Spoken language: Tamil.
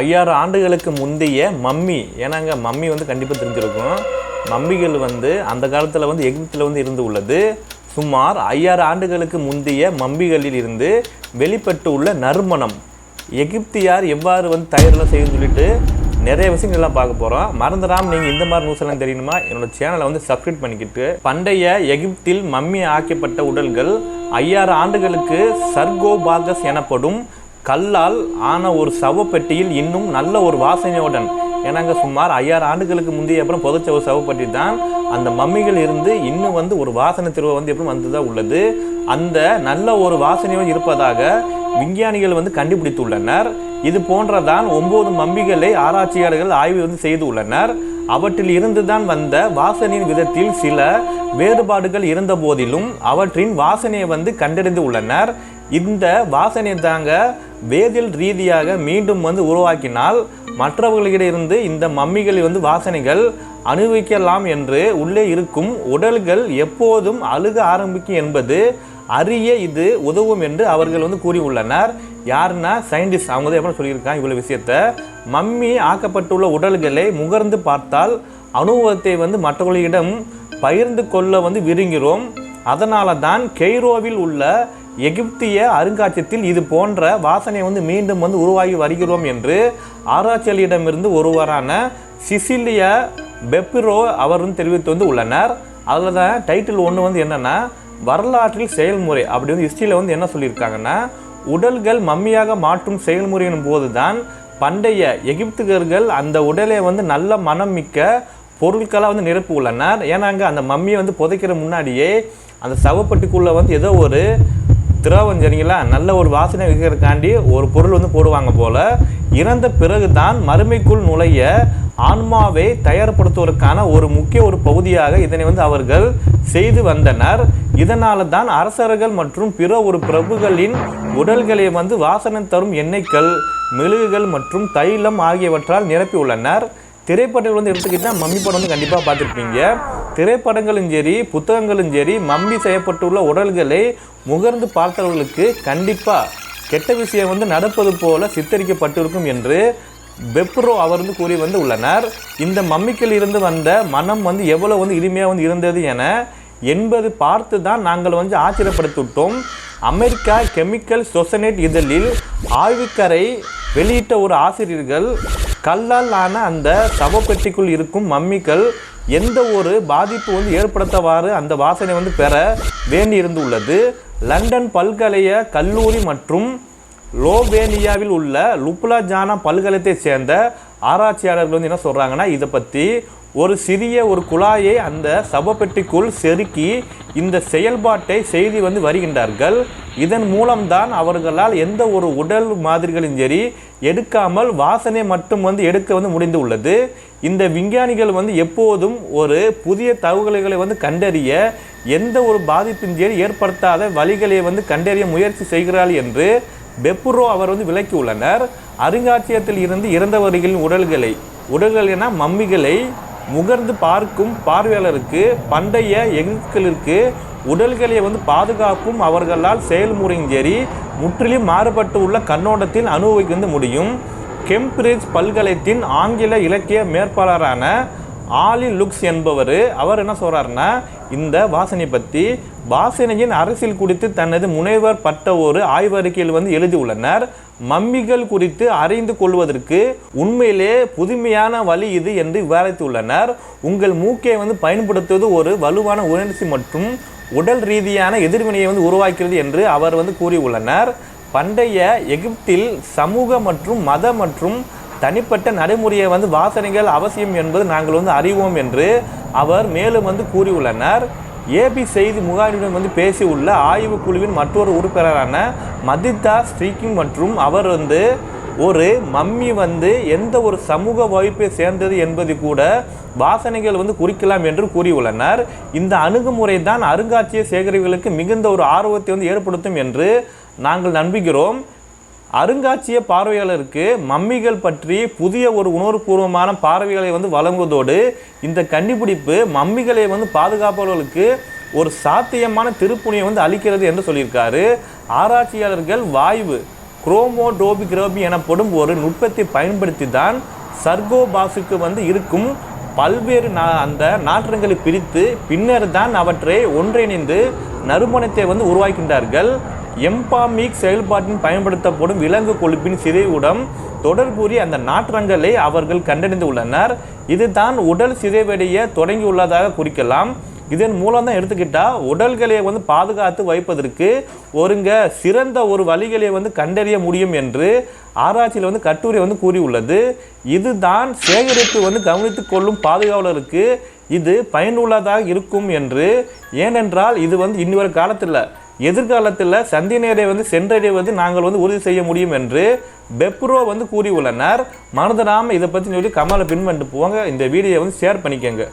ஐயாயிரம் ஆண்டுகளுக்கு முந்தைய மம்மி. ஏன்னாங்க மம்மி வந்து கண்டிப்பாக தெரிஞ்சிருக்கும். மம்மிகள் வந்து அந்த காலத்தில் வந்து எகிப்தில் வந்து இருந்து உள்ளது. சுமார் ஐயாயிரம் ஆண்டுகளுக்கு முந்தைய மம்மிகளில் இருந்து வெளிப்பட்டு உள்ள நறுமணம். எகிப்தியார் எவ்வாறு வந்து தயாரெல்லாம் செய்யுன்னு சொல்லிட்டு நிறைய விஷயங்கள்லாம் பார்க்க போகிறோம் மறந்துடாமல் நீங்கள் இந்த மாதிரி நியூஸ் எல்லாம் தெரியணுமா என்னோட சேனலை வந்து சப்ஸ்கிரைப் பண்ணிக்கிட்டு பண்டைய எகிப்தில் மம்மி ஆக்கப்பட்ட உடல்கள் ஐயாயிரம் ஆண்டுகளுக்கு சர்கோபாகஸ் எனப்படும் கல்லால் ஆன ஒரு சவப்பெட்டியில் இன்னும் நல்ல ஒரு வாசனையுடன் ஏன்னாங்க சுமார் ஐயாயிரம் ஆண்டுகளுக்கு முந்தைய அப்புறம் புதைச்ச ஒரு சவப்பெட்டி தான். அந்த மம்மிகள் இருந்து இன்னும் வந்து ஒரு வாசனை திருவை வந்து எப்படி வந்துதான் உள்ளது. அந்த நல்ல ஒரு வாசனையோடு இருப்பதாக விஞ்ஞானிகள் வந்து கண்டுபிடித்துள்ளனர். இது போன்றதான் ஒன்பது மம்மிகளை ஆராய்ச்சியாளர்கள் ஆய்வு வந்து செய்து உள்ளனர். அவற்றில் இருந்துதான் வந்த வாசனையின் விதத்தில் சில வேறுபாடுகள் இருந்த போதிலும் அவற்றின் வாசனையை வந்து கண்டறிந்து உள்ளனர். இந்த வாசனை தாங்க வேதியியல் ரீதியாக மீண்டும் வந்து உருவாக்கினால் மற்றவர்களிடமிருந்து இந்த மம்மிகளில் வந்து வாசனைகள் அனுபவிக்கலாம் என்று உள்ளே இருக்கும் உடல்கள் எப்போதும் அழுக ஆரம்பிக்கும் என்பது அறிய இது உதவும் என்று அவர்கள் வந்து கூறியுள்ளனர். யாருன்னா சயின்டிஸ்ட் அவங்க தான் எப்படி சொல்லியிருக்காங்க இவ்வளோ விஷயத்த. மம்மி ஆக்கப்பட்டுள்ள உடல்களை முகர்ந்து பார்த்தால் அனுபவத்தை வந்து மற்றவர்களிடம் பகிர்ந்து கொள்ள வந்து விரும்புகிறோம். அதனால தான் கெய்ரோவில் உள்ள எகிப்திய அருங்காட்சியத்தில் இது போன்ற வாசனை வந்து மீண்டும் வந்து உருவாகி வருகிறோம் என்று ஆராய்ச்சியாளரிடமிருந்து ஒருவரான சிசிலிய பெப்பிரோ அவர் தெரிவித்து வந்து உள்ளனர். அதில் தான் டைட்டில் ஒன்று வந்து என்னென்னா வரலாற்றில் செயல்முறை அப்படி வந்து ஹிஸ்ட்ரியில் வந்து என்ன சொல்லியிருக்காங்கன்னா உடல்கள் மம்மியாக மாற்றும் செயல்முறையின் போதுதான் பண்டைய எகிப்துகர்கள் அந்த உடலை வந்து நல்ல மனம் மிக்க பொருட்களாக வந்து நிரப்பி உள்ளனர். ஏன்னாங்க அந்த மம்மியை வந்து புதைக்கிற முன்னாடியே அந்த சவப்பட்டுக்குள்ளே வந்து ஏதோ ஒரு திரவம் சரிங்களா நல்ல ஒரு வாசனை வைக்கிறதுக்காண்டி ஒரு பொருள் வந்து போடுவாங்க போல. இறந்த பிறகுதான் மறுமைக்குள் நுழைய ஆன்மாவை தயார்படுத்துவதற்கான ஒரு முக்கிய ஒரு பகுதியாக இதனை வந்து அவர்கள் செய்து வந்தனர். இதனால தான் அரசர்கள் மற்றும் பிற ஒரு பிரபுகளின் உடல்களை வந்து வாசனை தரும் எண்ணெய்கள் மெழுகுகள் மற்றும் தைலம் ஆகியவற்றால் நிரப்பியுள்ளனர். திரைப்படங்கள் வந்து எடுத்துக்கிட்டால் மம்மி படம் வந்து கண்டிப்பாக பார்த்துருப்பீங்க. திரைப்படங்களும் சரி புத்தகங்களும் சரி மம்மி செய்யப்பட்டுள்ள உடல்களை முகர்ந்து பார்த்தவர்களுக்கு கண்டிப்பாக கெட்ட விஷயம் வந்து நடப்பது போல சித்தரிக்கப்பட்டிருக்கும் என்று பெப்ரோ அவர் வந்து கூறி வந்து உள்ளனர். இந்த மம்மிக்கில் இருந்து வந்த மனம் வந்து எவ்வளோ வந்து இனிமையாக வந்து இருந்தது என என்பது பார்த்து தான் நாங்கள் வந்து ஆச்சரியப்படுத்திவிட்டோம். அமெரிக்கா கெமிக்கல் சொசனேட் இதழில் ஆய்வுக்கரை வெளியிட்ட ஒரு ஆசிரியர்கள் கல்லால் ஆன அந்த சவப்பெட்டிக்குள் இருக்கும் மம்மிகள் எந்த ஒரு பாதிப்பு வந்து ஏற்படுத்தவாறு அந்த வாசனை வந்து பெற வேண்டி இருந்துள்ளது. லண்டன் பல்கலைய கல்லூரி மற்றும் லோவேனியாவில் உள்ள லுப்லாஜானா பல்கலைத்தை சேர்ந்த ஆராய்ச்சியாளர்கள் வந்து என்ன சொல்கிறாங்கன்னா இதை பற்றி ஒரு சிறிய ஒரு குழாயை அந்த சவப்பெட்டிக்குள் செருக்கி இந்த செயல்பாட்டை செய்து வந்து வருகின்றார்கள். இதன் மூலம்தான் அவர்களால் எந்த ஒரு உடல் மாதிரிகளும் சரி எடுக்காமல் வாசனை மட்டும் வந்து எடுக்க வந்து முடிந்து உள்ளது. இந்த விஞ்ஞானிகள் வந்து எப்போதும் ஒரு புதிய தகவல்களை வந்து கண்டறிய எந்த ஒரு பாதிப்பின் சரி ஏற்படுத்தாத வழிகளை வந்து கண்டறிய முயற்சி செய்கிறார் என்று பெப்புரோ அவர் வந்து விளக்கியுள்ளனர் அருங்காட்சியகத்தில் இருந்து இறந்தவர்களின் உடல்களை உடல்கள் என மம்மிகளை முகர்ந்து பார்க்கும் பார்வையாளருக்கு பண்டைய எகிப்திற்கு உடல்களை வந்து பாதுகாப்பும் அவர்களால் செயல்முறையும் சரி முற்றிலும் மாறுபட்டு உள்ள கண்ணோட்டத்தில் அனுபவிக்க வந்து முடியும். கெம்பிரிட்ஜ் பல்கலைத்தின் ஆங்கில இலக்கிய மேற்பாளரான ஆலி லுக்ஸ் என்பவர் அவர் என்ன சொல்கிறாருன்னா இந்த வாசனை பற்றி வாசனையின் அரசியல் குறித்து தனது முனைவர் பட்ட ஒரு ஆய்வறிக்கையில் வந்து எழுதியுள்ளனர். மம்மிகள் குறித்து அறிந்து கொள்வதற்கு உண்மையிலே புதுமையான வழி இது என்று விவாதித்துள்ளனர் உங்கள் மூக்கை வந்து பயன்படுத்துவது ஒரு வலுவான உணர்ச்சி மற்றும் உடல் ரீதியான எதிர்வினையை வந்து உருவாக்கிறது என்று அவர் வந்து கூறியுள்ளனர். பண்டைய எகிப்தில் சமூக மற்றும் மத மற்றும் தனிப்பட்ட நடைமுறையை வந்து வாசனைகள் அவசியம் என்பது நாங்கள் வந்து அறிவோம் என்று அவர் மேலும் வந்து கூறியுள்ளனர். ஏபி செய்தி முகாமிடம் வந்து பேசியுள்ள ஆய்வு குழுவின் மற்றொரு உறுப்பினரான மதிதா ஸ்ரீகிங் மற்றும் அவர் வந்து ஒரு மம்மி வந்து எந்த ஒரு சமூக வகுப்பை சேர்ந்தது என்பது கூட வாசனைகள் வந்து குறிக்கலாம் என்று கூறியுள்ளனர். இந்த அணுகுமுறை தான் அருங்காட்சியக சேகரிப்புகளுக்கு மிகுந்த ஒரு ஆர்வத்தை வந்து ஏற்படுத்தும் என்று நாங்கள் நம்புகிறோம். அருங்காட்சிய பார்வையாளருக்கு மம்மிகள் பற்றி புதிய ஒரு உணர்வுபூர்வமான பார்வைகளை வந்து வழங்குவதோடு இந்த கண்டுபிடிப்பு மம்மிகளை வந்து பாதுகாப்பவர்களுக்கு ஒரு சாத்தியமான திருப்புணியை வந்து அளிக்கிறது என்று சொல்லியிருக்காரு. ஆராய்ச்சியாளர்கள் வாய்வு குரோமோடோபிகிராபி எனப்படும் ஒரு நுட்பத்தை பயன்படுத்தி தான் சர்கோபாஸுக்கு வந்து இருக்கும் பல்வேறு நா அந்த நாற்றங்களை பிரித்து பின்னர் தான் அவற்றை ஒன்றிணைந்து நறுமணத்தை வந்து உருவாக்கின்றார்கள். எம்பாமிக் செயல்பாட்டின் பயன்படுத்தப்படும் விலங்கு கொழுப்பின் சிதைவுடன் தொடர்புரிய அந்த நாற்றங்களை அவர்கள் கண்டறிந்து உள்ளனர் இதுதான் உடல் சிதைவடைய தொடங்கியுள்ளதாக குறிக்கலாம். இதன் மூலம் தான் எடுத்துக்கிட்டால் உடல்களை வந்து பாதுகாத்து வைப்பதற்கு ஒருங்க சிறந்த ஒரு வழிகளை வந்து கண்டறிய முடியும் என்று ஆராய்ச்சியில் வந்து கட்டுரை வந்து கூறியுள்ளது. இதுதான் சேகரித்து வந்து கவனித்துக் கொள்ளும் பாதுகாவலருக்கு இது பயனுள்ளதாக இருக்கும் என்று. ஏனென்றால் இது வந்து இன்னொரு காலத்தில் எதிர்காலத்தில் சந்திநேரை வந்து சென்றடைவது நாங்கள் வந்து உறுதி செய்ய முடியும் என்று பெப்ரோ வந்து கூறியுள்ளனர். மறந்துடாமல் இதை பற்றி சொல்லி கமலை பின் பண்ணிட்டு போங்க. இந்த வீடியோ வந்து ஷேர் பண்ணிக்கோங்க.